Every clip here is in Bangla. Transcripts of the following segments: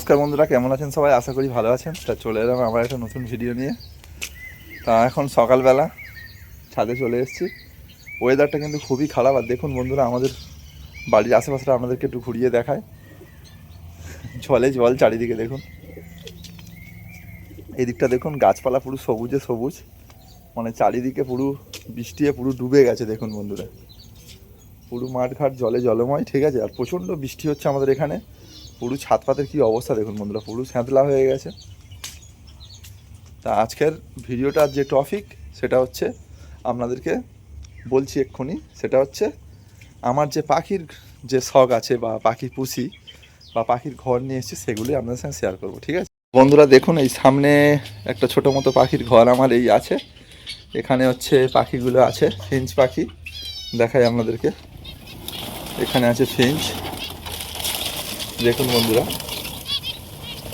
নমস্কার বন্ধুরা, কেমন আছেন সবাই? আশা করি ভালো আছেন। তা চলে এলাম আবার একটা নতুন ভিডিও নিয়ে। তা এখন সকালবেলা ছাদে চলে এসেছি। ওয়েদারটা কিন্তু খুবই খারাপ। আর দেখুন বন্ধুরা, আমাদের বাড়ির আশেপাশটা আমাদেরকে একটু ঘুরিয়ে দেখায়। জলে জল চারিদিকে দেখুন। এই দিকটা দেখুন, গাছপালা পুরো সবুজে সবুজ। মানে চারিদিকে পুরো বৃষ্টিয়ে পুরো ডুবে গেছে, দেখুন বন্ধুরা। পুরো মাঠঘাট জলে জলময়, ঠিক আছে? আর প্রচণ্ড বৃষ্টি হচ্ছে আমাদের এখানে। পুরো ছাদ পাতের কী অবস্থা দেখুন বন্ধুরা পুরো স্যাঁতলা হয়ে গেছে। তা আজকের ভিডিওটার যে টপিক সেটা হচ্ছে আপনাদেরকে বলছি এক্ষুনি, সেটা হচ্ছে আমার যে পাখির যে শখ আছে বা পাখি পুষি বা পাখির ঘর নিয়ে এসেছি সেগুলি আপনাদের সঙ্গে শেয়ার করব, ঠিক আছে? বন্ধুরা দেখুন, এই সামনে একটা ছোটো মতো পাখির ঘর আমার এই আছে। এখানে হচ্ছে পাখিগুলো আছে ফিঞ্চ পাখি, দেখাই আপনাদেরকে। এখানে আছে ফিঞ্চ দেখুন বন্ধুরা,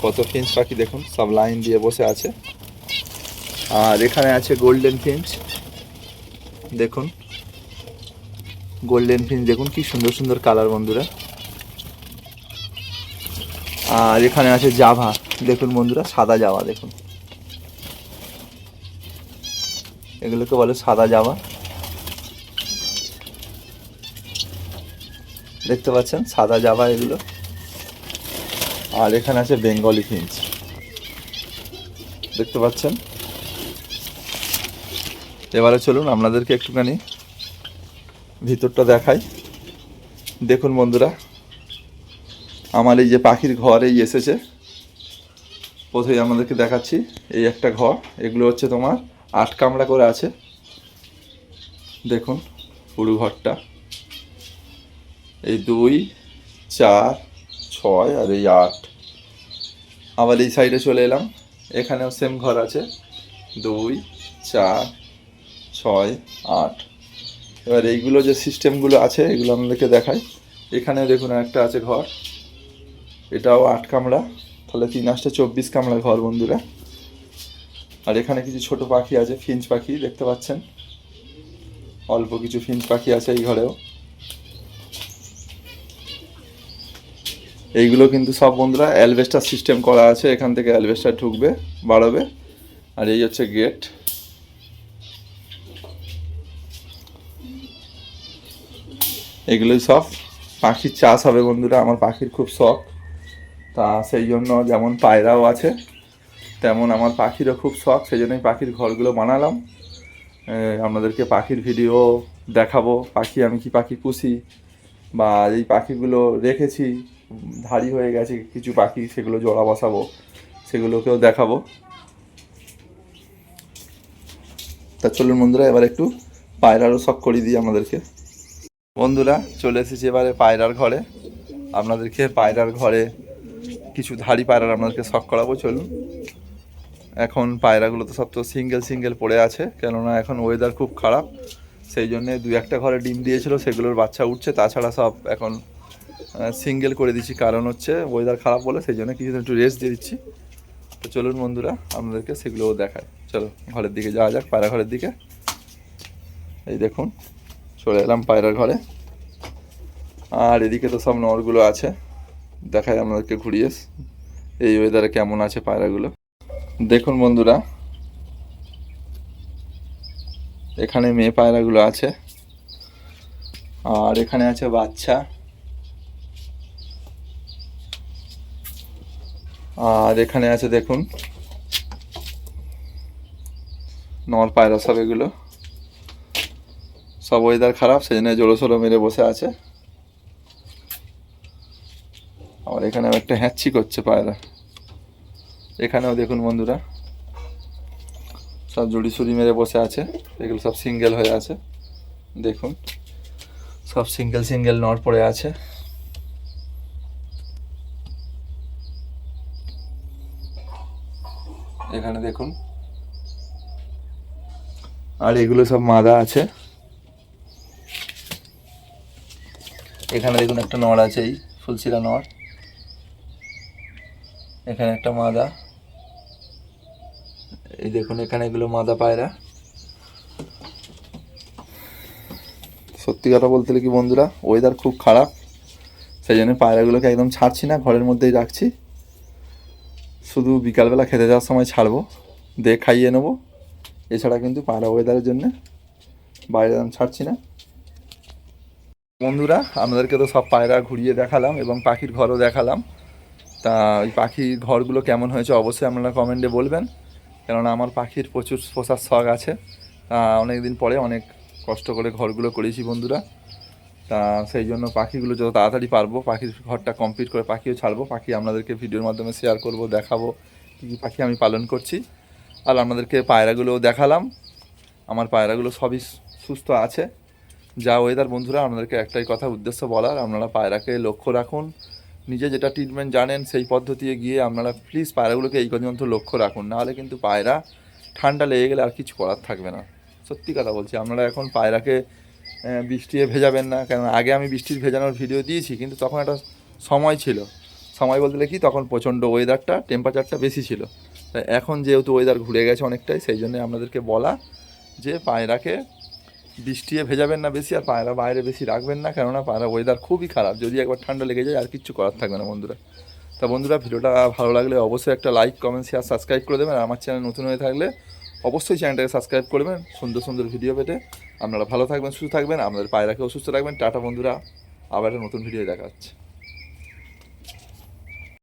কত ফিঞ্চ পাখি দেখুন, সব লাইন দিয়ে বসে আছে। আর এখানে আছে গোল্ডেন ফিঞ্চ দেখুন। গোল্ডেন ফিঞ্চ দেখুন কি সুন্দর সুন্দর কালার বন্ধুরা। আর এখানে আছে জাভা, দেখুন বন্ধুরা, সাদা জাভা, দেখুন। এগুলোকে বলে সাদা জাভা। দেখতে পাচ্ছেন, সাদা জাভা এগুলো। আর এখানে আছে বেঙ্গলি ফিঞ্চ দেখতে পাচ্ছেন? এবারে চলুন আপনাদেরকে একটুখানি ভিতরটা দেখাই। দেখুন বন্ধুরা, আমার এই যে পাখির ঘর এই এসেছে। প্রথমে আমাদেরকে দেখাচ্ছি, এই একটা ঘর, এগুলো হচ্ছে তোমার আট কামড়া করে আছে। দেখুন, পুরো ঘরটা। এই দুই, চার ছয় আর এই আট। আবার এই সাইডে চলে এলাম। এখানেও সেম ঘর আছে। দুই, চার, ছয়, আট। এবার এইগুলো যে সিস্টেমগুলো আছে, এগুলো আমাদেরকে দেখাই। এখানে দেখুন একটা আছে ঘর। এটাও আট কামড়া। তাহলে তিন আসতে চব্বিশ কামড়া ঘর বন্ধুরা। আর এখানে কিছু ছোট পাখি আছে, ফিঞ্চ পাখি দেখতে পাচ্ছেন। অল্প কিছু ফিঞ্চ পাখি আছে এই ঘরেও। এইগুলো কিন্তু সব বন্ধুরা অ্যালবেস্টার সিস্টেম করা আছে, এখান থেকে অ্যালবেস্টার ঢুকবে, বাড়বে। আর এই হচ্ছে গেট। এগুলোই সব পাখির চাষ হবে বন্ধুরা, আমার পাখির খুব শখ। তা সেই জন্য যেমন পায়রাও আছে, তেমন আমার পাখিরও খুব শখ, সেই জন্যই পাখির ঘরগুলো বানালাম। আপনাদেরকে পাখির ভিডিও দেখাবো, পাখি আমি কি পাখি পুষি, বা এই পাখিগুলো রেখেছি। ধাড়ি হয়ে গেছে, কিছু পাখি সেগুলো জোড়া বসাবো, সেগুলোকেও দেখাবো। তা চলুন বন্ধুরা, এবার একটু পায়রারও শখ করিয়ে দিই আমাদেরকে। বন্ধুরা, চলে এসেছি এবারে পায়রার ঘরে। আপনাদেরকে পায়রার ঘরে কিছু ধাড়ি পায়রার আপনাদেরকে শখ করাবো, চলুন। এখন পায়রাগুলো তো সব তো সিঙ্গেল সিঙ্গেল পড়ে আছে, কেননা এখন ওয়েদার খুব খারাপ। সেই জন্যে দু একটা ঘরে ডিম দিয়েছিল, সেগুলোর বাচ্চা উঠছে, তাছাড়া সব এখন সিঙ্গেল করে দিচ্ছি। কারণ হচ্ছে ওয়েদার খারাপ বলে সেই জন্য কিছুদিন একটু রেস্ট দিয়ে দিচ্ছি। তো চলুন বন্ধুরা, আপনাদেরকে সেগুলোও দেখায় চলো, ঘরের দিকে যাওয়া যাক, পায়রা ঘরের দিকে। এই দেখুন, চলে এলাম পায়রার ঘরে। আর এদিকে তো সব নরগুলো আছে। দেখায় আপনাদেরকে ঘুরিয়ে। এই ওয়েদারে কেমন আছে পায়রাগুলো? দেখুন বন্ধুরা, এখানে মেয়ে পায়রাগুলো আছে। আর এখানে আছে বাচ্চা। আর এখানে আছে দেখুন নর পায়রা সব এগুলো। সব ওয়েদার খারাপ সেই জন্য জোড়ো সোলো মেরে বসে আছে। আবার এখানে একটা হ্যাঁচি করছে পায়রা। এখানেও দেখুন বন্ধুরা, সব জুড়ি সুড়ি মেরে বসে আছে। এগুলো সব সিঙ্গেল হয়ে আছে। দেখুন, সব সিঙ্গেল সিঙ্গেল নট পড়ে আছে। এখানে দেখুন। আর এগুলো সব মাদা আছে। এখানে দেখুন একটা নড় আছে এই ফুলসিরা নড়। এখানে একটা মাদা। এই দেখুন এখানে এগুলো মাদা পায়রা। সত্যি কথা বলতে কি বন্ধুরা ওয়েদার খুব খারাপ। সেই জন্য পায়রাগুলোকে একদম ছাড়ছি না ঘরের মধ্যেই রাখছি। শুধু বিকালবেলা খেতে যাওয়ার সময় ছাড়বো, দিয়ে খাইয়ে নেব। এছাড়া কিন্তু পায়রা ওয়েদারের জন্য বাইরে ছাড়ছি না। বন্ধুরা, আপনাদেরকে তো সব পায়রা ঘুরিয়ে দেখালাম এবং পাখির ঘরও দেখালাম। তা ওই পাখির ঘরগুলো কেমন হয়েছে অবশ্যই আপনারা কমেন্টে বলবেন। কেননা আমার পাখির প্রচুর পোষার শখ আছে। অনেক দিন পরে অনেক কষ্ট করে ঘরগুলো করেছি বন্ধুরা। তা সেই জন্য পাখিগুলো যত তাড়াতাড়ি পারব, পাখির ঘরটা কমপ্লিট করে পাখিও ছাড়বো, পাখি আপনাদেরকে ভিডিওর মাধ্যমে শেয়ার করব, দেখাবো কী কী পাখি আমি পালন করছি। আর আপনাদেরকে পায়রাগুলোও দেখালাম। আমার পায়রাগুলো সবই সুস্থ আছে। যা ওয়েদার বন্ধুরা আপনাদেরকে একটাই কথা, উদ্দেশ্য বলার, আপনারা পায়রাকে লক্ষ্য রাখুন। নিজে যেটা ট্রিটমেন্ট জানেন সেই পদ্ধতিতে গিয়ে আপনারা প্লিজ পায়রাগুলোকে এই পর্যন্ত লক্ষ্য রাখুন। নাহলে কিন্তু পায়রা ঠান্ডা লেগে গেলে আর কিছু করার থাকবে না। সত্যি কথা বলছি, আপনারা এখন পায়রাকে বৃষ্টিতে ভেজাবেন না কারণ আগে আমি বৃষ্টির ভেজানোর ভিডিও দিয়েছি, কিন্তু তখন একটা সময় ছিল। সময় বলতে কি, তখন প্রচণ্ড ওয়েদারটা টেম্পারেচারটা বেশি ছিল। তাই এখন যেহেতু ওয়েদার ঘুরে গেছে অনেকটাই, সেই জন্য আপনাদেরকে বলা যে পায়রাকে বৃষ্টিয়ে ভেজাবেন না বেশি, আর পায়রা বাইরে বেশি রাখবেন না, কেননা পায়রা ওয়েদার খুবই খারাপ। যদি একবার ঠান্ডা লেগে যায়, আর কিচ্ছু করার থাকবে না বন্ধুরা। তা বন্ধুরা ভিডিওটা ভালো লাগলে অবশ্যই একটা লাইক কমেন্ট শেয়ার সাবস্ক্রাইব করে দেবেন, আর আমার চ্যানেল নতুন হয়ে থাকলে অবশ্যই চ্যানেলটাকে সাবস্ক্রাইব করবেন, সুন্দর সুন্দর ভিডিও পেতে। আপনারা ভালো থাকবেন, সুস্থ থাকবেন, আপনাদের পায়ে রাখে সুস্থ রাখবেন। টাটা বন্ধুরা, আবার একটা নতুন ভিডিও দেখা